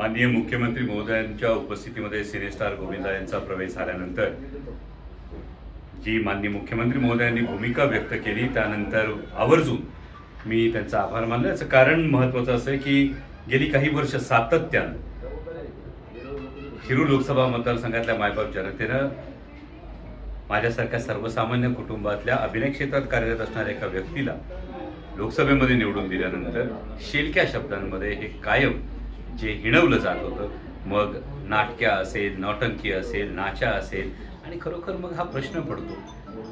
माननीय मुख्यमंत्री महोदयांच्या उपस्थितीमध्ये सिनेस्टार गोविंदा यांचा प्रवेश झाल्यानंतर जी माननीय मुख्यमंत्री महोदयांनी भूमिका व्यक्त केली त्यानंतर आवर्जून मी त्यांचा आभार मानला. याचं कारण महत्त्वाचं असं आहे की गेली काही वर्ष सातत्यानं शिरूर लोकसभा मतदारसंघातल्या मायबाप जनतेनं माझ्यासारख्या सर्वसामान्य कुटुंबातल्या अभिनय क्षेत्रात कार्यरत असणाऱ्या एका व्यक्तीला लोकसभेमध्ये निवडून दिल्यानंतर शेलक्या शब्दांमध्ये हे कायम जे हिणवलं जात होतं. मग नाटक्या असेल नौटंकी असेल नाचा असेल आणि खरोखर मग हा प्रश्न पडतो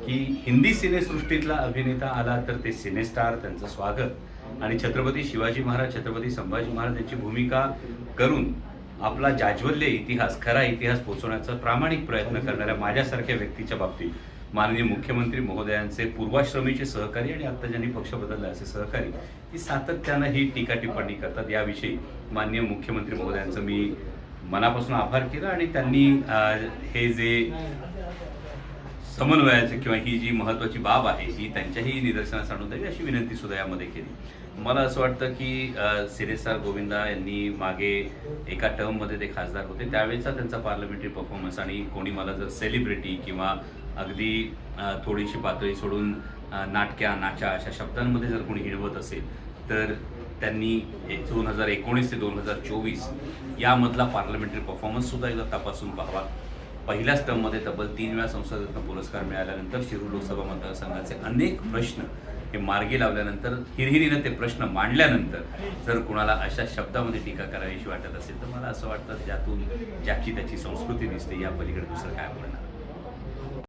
की हिंदी सिनेसृष्टीतला अभिनेता आला तर ते सिनेस्टार त्यांचं स्वागत. आणि छत्रपती शिवाजी महाराज छत्रपती संभाजी महाराज यांची भूमिका करून आपला जाज्वल्य इतिहास खरा इतिहास पोहोचवण्याचा प्रामाणिक प्रयत्न करणाऱ्या माझ्यासारख्या व्यक्तीच्या बाबतीत माननीय मुख्यमंत्री महोदयांचे पूर्वाश्रमीचे सहकारी आणि आता ज्यांनी पक्ष बदलला असे सहकारी ही सातत्यानं ही टीका टिप्पणी करतात. याविषयी माननीय मुख्यमंत्री महोदयांचं मी मनापासून आभार केला आणि त्यांनी हे जे समन्वयाचं किंवा ही जी महत्वाची बाब आहे ही त्यांच्याही निदर्शनास आणून द्यावी अशी विनंती सुद्धा यामध्ये केली. मला असं वाटतं की सिरेसार गोविंदा यांनी मागे एका टर्ममध्ये ते खासदार होते. त्यावेळेचा त्यांचा पार्लमेंटरी परफॉर्मन्स आणि कोणी मला जर सेलिब्रिटी किंवा अगदी थोडीशी पातळी सोडून नाटक्या नाचा अशा शब्दांमध्ये जर कोणी हिणवत असेल तर त्यांनी दोन हजार एकोणीस ते दोन हजार चोवीस यामधला पार्लमेंटरी परफॉर्मन्ससुद्धा एकदा तपासून पाहावा. पहिल्या टर्ममध्ये तब्बल तीन वेळा संसदरत्न पुरस्कार मिळाल्यानंतर शिरूर लोकसभा मतदारसंघाचे अनेक प्रश्न हे मार्गी लावल्यानंतर हिरहिरीनं ते प्रश्न मांडल्यानंतर जर कुणाला अशा शब्दामध्ये टीका करावीशी वाटत असेल तर मला असं वाटतं ज्यातून ज्याची त्याची संस्कृती दिसते या पलीकडे दुसरं काय बोलणार?